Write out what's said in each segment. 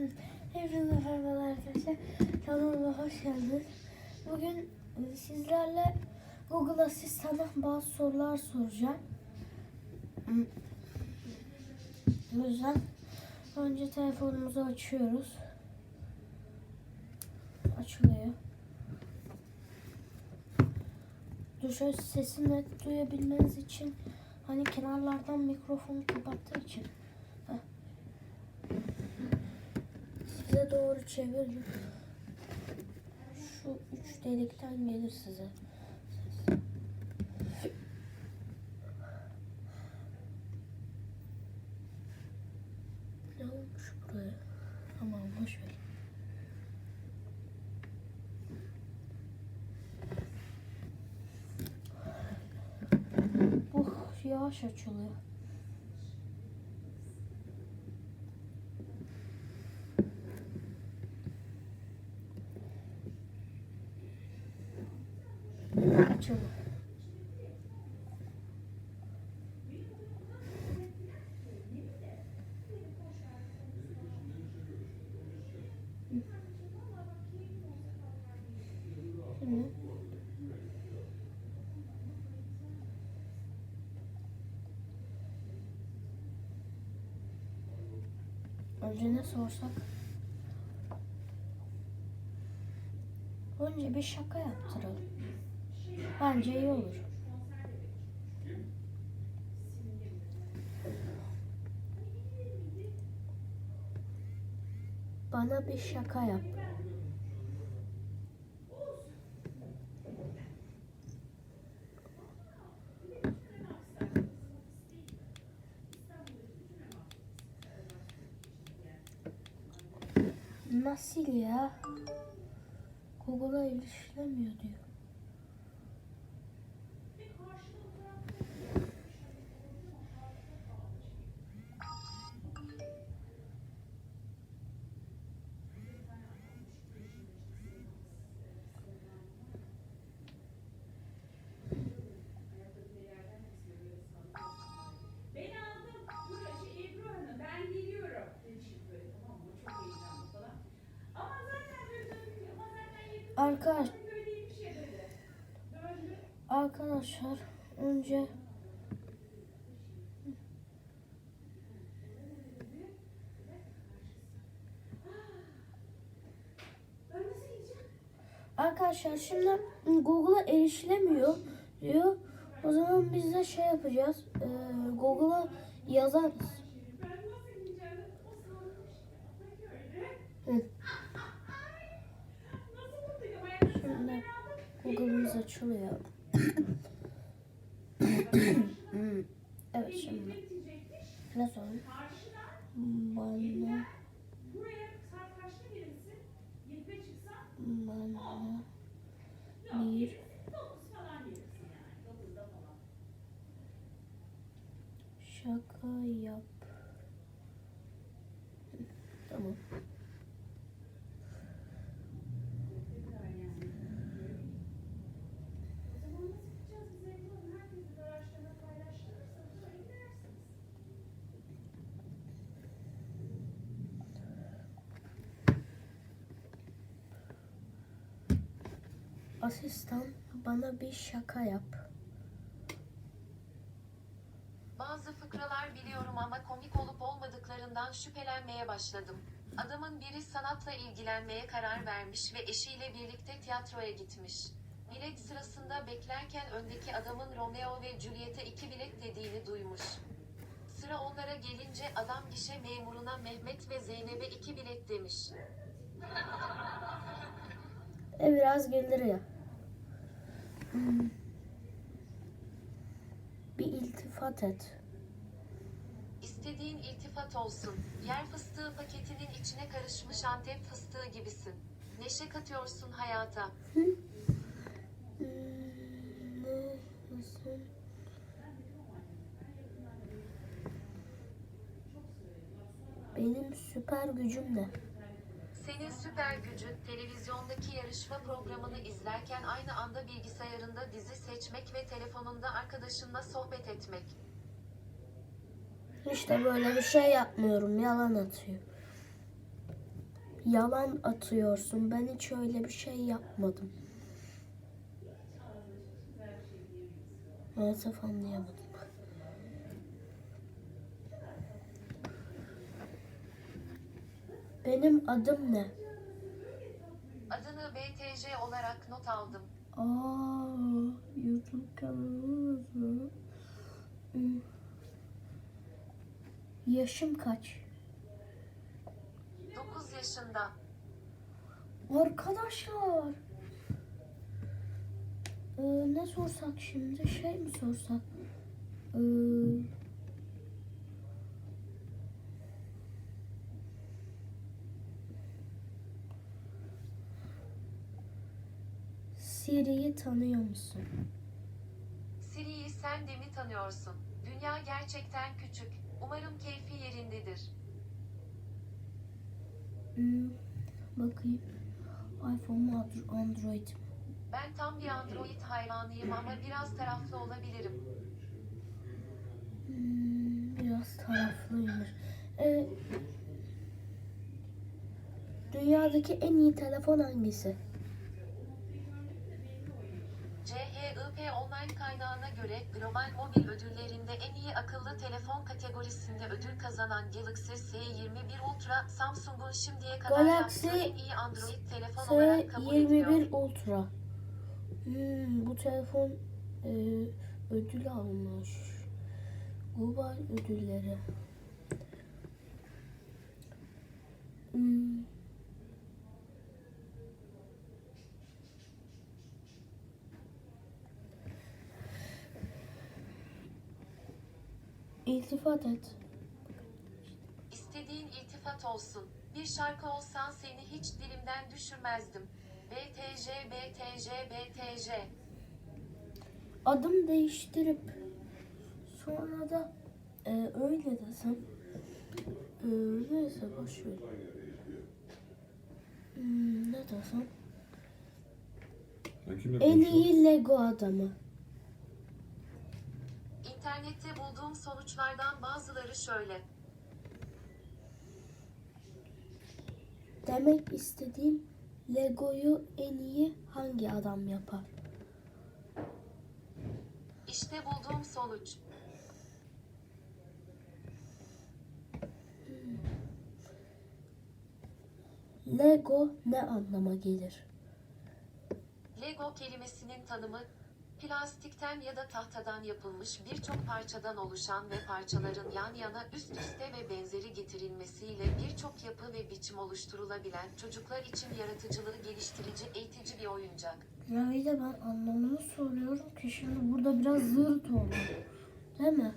Hepinize merhaba arkadaşlar. Kanalıma hoş geldiniz. Bugün sizlerle Google Asistan'a bazı sorular soracağım. O yüzden önce telefonumuzu açıyoruz. Açılıyor. Şöyle sesini duyabilmeniz için hani kenarlardan mikrofonu kapattığı için. Size doğru çevirin. Şu üç delikten gelir size. Ne olmuş buraya? Tamam boş ver. Bu yavaş açılıyor. Şimdi Önce ne sorsak? Önce bir şaka yaptıralım. Bence iyi olur. Bana bir şaka yap. Nasıl ya? Google'a erişilemiyor diyor. Arkadaş, arkadaşlar önce? Arkadaşlar şimdi Google'a erişilemiyor diyor. O zaman biz de şey yapacağız. Ee, Google'a yazarız. Hı. Nasıl mutluyum? Ayakta Şimdi Google'ımız açılıyor. Evet şimdi sorayım? Karşıdan Bana buraya saat kaçta gelirsin? 20'de çıksan bana bir 9 falan gelirsin yani. 9'da falan. şaka yap. Tamam. O zaman nasıl gideceğiz biz Ebru Hanım? Herkes bir araçlarına paylaştırırsanız öyle gidersiniz. Asistan bana bir şaka yap. Bazı fıkralar biliyorum ama komik olup olmadıklarından şüphelenmeye başladım. Adamın biri sanatla ilgilenmeye karar vermiş ve eşiyle birlikte tiyatroya gitmiş. Bilet sırasında beklerken öndeki adamın Romeo ve Juliet'e iki bilet dediğini duymuş. Sıra onlara gelince adam gişe memuruna Mehmet ve Zeynep'e iki bilet demiş. E biraz güldürüyor. Hmm. Bir iltifat et. İstediğin iltifat olsun. Yer fıstığı paketinin içine karışmış Antep fıstığı gibisin. Neşe katıyorsun hayata. Hmm, ne, nasıl? Benim süper gücüm ne? Senin süper gücün televizyondaki yarışma programını izlerken aynı anda bilgisayarında dizi seçmek ve telefonunda arkadaşınla sohbet etmek. İşte böyle bir şey yapmıyorum. Yalan atıyor. yalan atıyorsun. Ben hiç öyle bir şey yapmadım. Maalesef anlayamadım. Benim adım ne? Adını BTC olarak not aldım. Aa, YouTube kanalımız mı? Hmm. Yaşım kaç? 9 yaşında. Arkadaşlar. Ee, ne sorsak şimdi? Şey mi sorsak? Ee, Siri'yi tanıyor musun? Siri'yi sen de mi tanıyorsun? Dünya gerçekten küçük. Umarım keyfi yerindedir. Hmm, bakayım. iPhone mu Andro- Android mi? Ben tam bir Android hayranıyım ama biraz taraflı olabilirim. Hmm, biraz taraflıymış. Ee, dünyadaki en iyi telefon hangisi? Göre global mobil ödüllerinde en iyi akıllı telefon kategorisinde ödül kazanan Galaxy S21 Ultra, Samsung'un şimdiye kadar Galaxy yaptığı en iyi Android telefon olarak kabul ediliyor. S21 Ultra. Hmm, bu telefon e, ödül almış. Global ödülleri. İltifat et. İstediğin iltifat olsun. Bir şarkı olsan seni hiç dilimden düşürmezdim. BTJ, BTJ, BTJ. adım değiştirip sonra da e, öyle desem e, neyse boş ver. Hmm, ne desem? En iyi Lego adamı. İnternette bulduğum sonuçlardan bazıları şöyle. Demek istediğim Lego'yu en iyi hangi adam yapar? İşte bulduğum sonuç. Lego ne anlama gelir? Lego kelimesinin tanımı, plastikten ya da tahtadan yapılmış birçok parçadan oluşan ve parçaların yan yana üst üste ve benzeri getirilmesiyle birçok yapı ve biçim oluşturulabilen çocuklar için yaratıcılığı geliştirici eğitici bir oyuncak. Ya ben anlamını soruyorum ki şimdi burada biraz zırt oldu. Değil mi?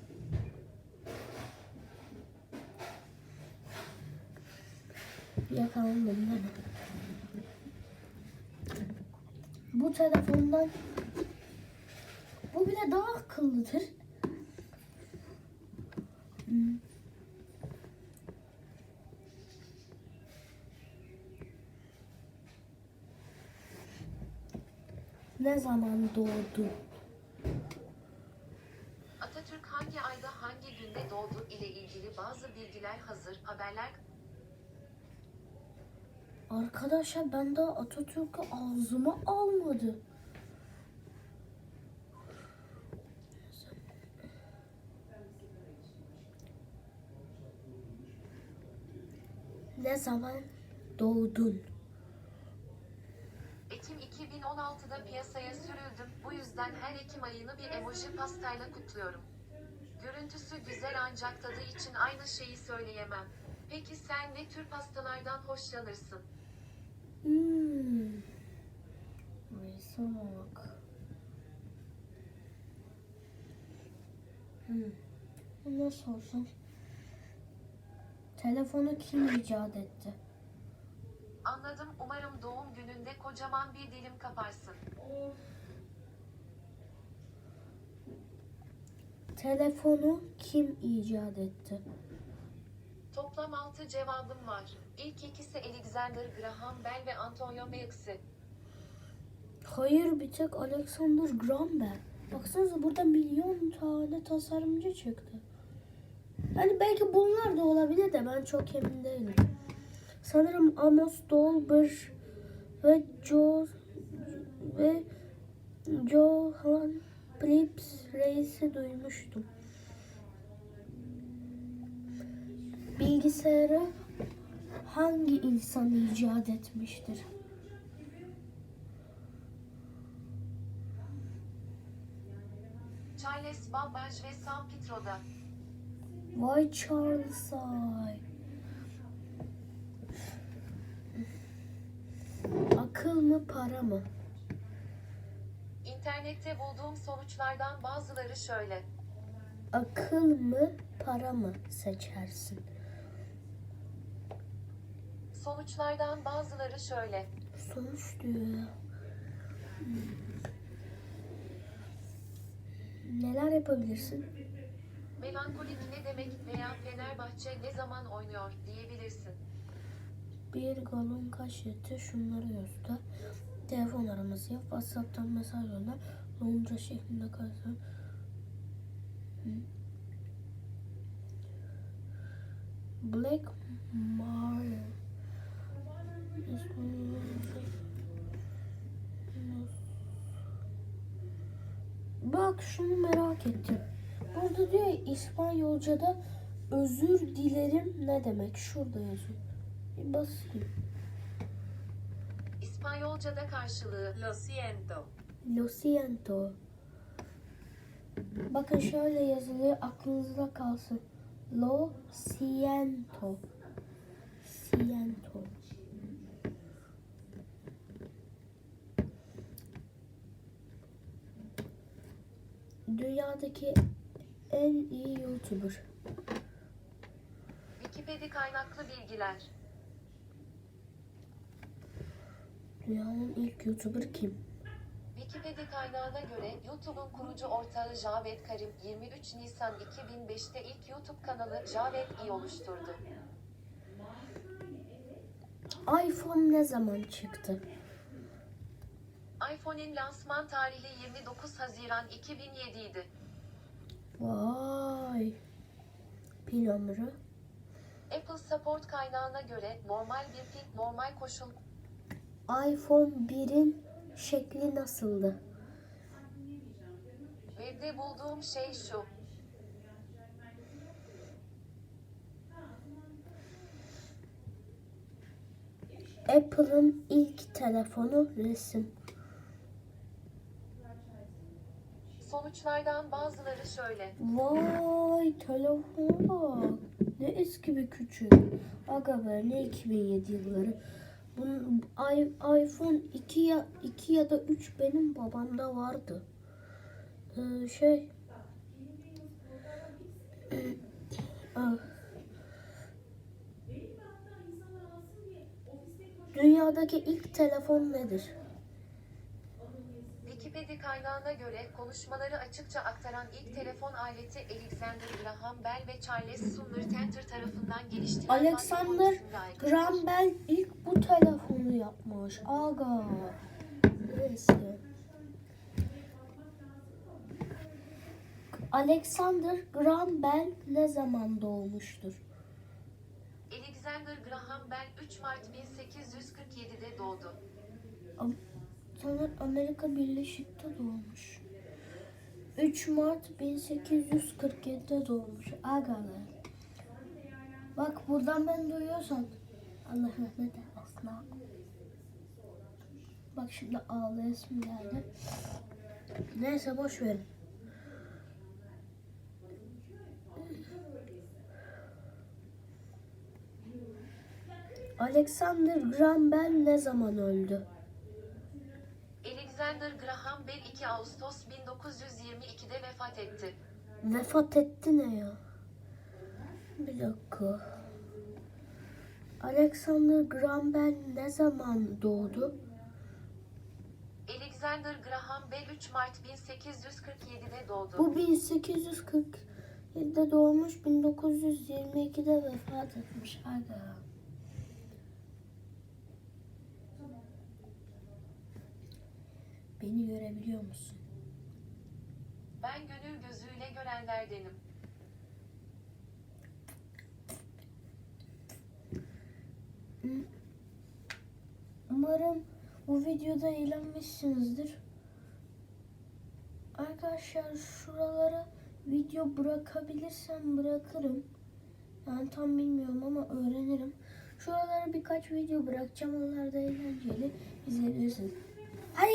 Yakalandım mi? Bu telefondan bile daha akıllıdır. Hmm. Ne zaman doğdu? Atatürk hangi ayda hangi günde doğdu ile ilgili bazı bilgiler hazır, haberler Arkadaşlar ben daha Atatürk'ü ağzıma almadı. Ne zaman doğdun? Ekim 2016'da piyasaya sürüldüm. Bu yüzden her Ekim ayını bir emoji pastayla kutluyorum. Görüntüsü güzel ancak tadı için aynı şeyi söyleyemem. Peki sen ne tür pastalardan hoşlanırsın? Hmm. Bak. Hmm. Ne sorsam? Telefonu kim icat etti? Anladım. Umarım doğum gününde kocaman bir dilim kaparsın. Telefonu kim icat etti? Toplam 6 cevabım var. İlk ikisi Alexander Graham Bell ve Antonio Meucci. Hayır bir tek Alexander Graham Bell. Baksanıza burada milyon tane tasarımcı çıktı. Hani belki bunlar da olabilir de ben çok emin değilim. sanırım Amos Dolber ve Joe ve Johan Phillips reisi duymuştum. Bilgisayarı hangi insan icat etmiştir? Charles Babbage ve San Pietro'da. Vay Charles ay. Akıl mı para mı? İnternette bulduğum sonuçlardan bazıları şöyle. Akıl mı para mı seçersin? Sonuçlardan bazıları şöyle. Sonuç diyor. Neler yapabilirsin? Melankolik ne demek veya Fenerbahçe ne zaman oynuyor diyebilirsin. Bir galon kaç şunları göster. Telefon araması yap. Whatsapp'tan mesaj gönder. Lonca şeklinde kalsın. Black Mar Bak şunu merak ettim. Burada diyor ya, İspanyolca'da özür dilerim ne demek? Şurada yazıyor. Bir basayım. İspanyolca'da karşılığı lo siento. Lo siento. Bakın şöyle yazılıyor aklınızda kalsın. Lo siento. Siento. Dünyadaki en iyi YouTuber. Wikipedia kaynaklı bilgiler. Dünyanın ilk YouTuber kim? Wikipedia kaynağına göre YouTube'un kurucu ortağı Javed Karim 23 Nisan 2005'te ilk YouTube kanalı Javed i oluşturdu. iPhone ne zaman çıktı? iPhone'in lansman tarihi 29 Haziran 2007 idi. Vay. Pil ömrü. Apple Support kaynağına göre normal bir pil normal koşul iPhone 1'in şekli nasıldı? Webde bulduğum şey şu. Apple'ın ilk telefonu resim. Sonuçlardan bazıları şöyle. Vay telefona bak. Ne eski bir küçük. Aga be ne 2007 yılları. Bunun i- iPhone 2 ya 2 ya da 3 benim babamda vardı. Ee, şey. Dünyadaki ilk telefon nedir? Kaynağına göre konuşmaları açıkça aktaran ilk telefon aleti Alexander Graham Bell ve Charles Sumner Tenter tarafından geliştirilen Alexander. Graham Bell ilk bu telefonu yapmış. Aga. Neyse. Alexander Graham Bell ne zaman doğmuştur? Alexander Graham Bell 3 Mart 1847'de doğdu. Sanır Amerika Birleşik'te doğmuş. 3 Mart 1847'de doğmuş. Aga be. Bak buradan ben duyuyorsan Allah rahmet eylesin. Bak şimdi ağlayasım geldi. Neyse boş verin. Alexander Graham Bell ne zaman öldü? Alexander Graham Bell 2 Ağustos 1922'de vefat etti. Vefat etti ne ya? Bir dakika. Alexander Graham Bell ne zaman doğdu? Alexander Graham Bell 3 Mart 1847'de doğdu. Bu 1847'de doğmuş, 1922'de vefat etmiş. Aga. Beni görebiliyor musun? Ben gönül gözüyle görenlerdenim. Umarım bu videoda eğlenmişsinizdir. Arkadaşlar şuralara video bırakabilirsem bırakırım. Yani tam bilmiyorum ama öğrenirim. Şuralara birkaç video bırakacağım. Onlar da eğlenceli. İzleyebilirsiniz. Hadi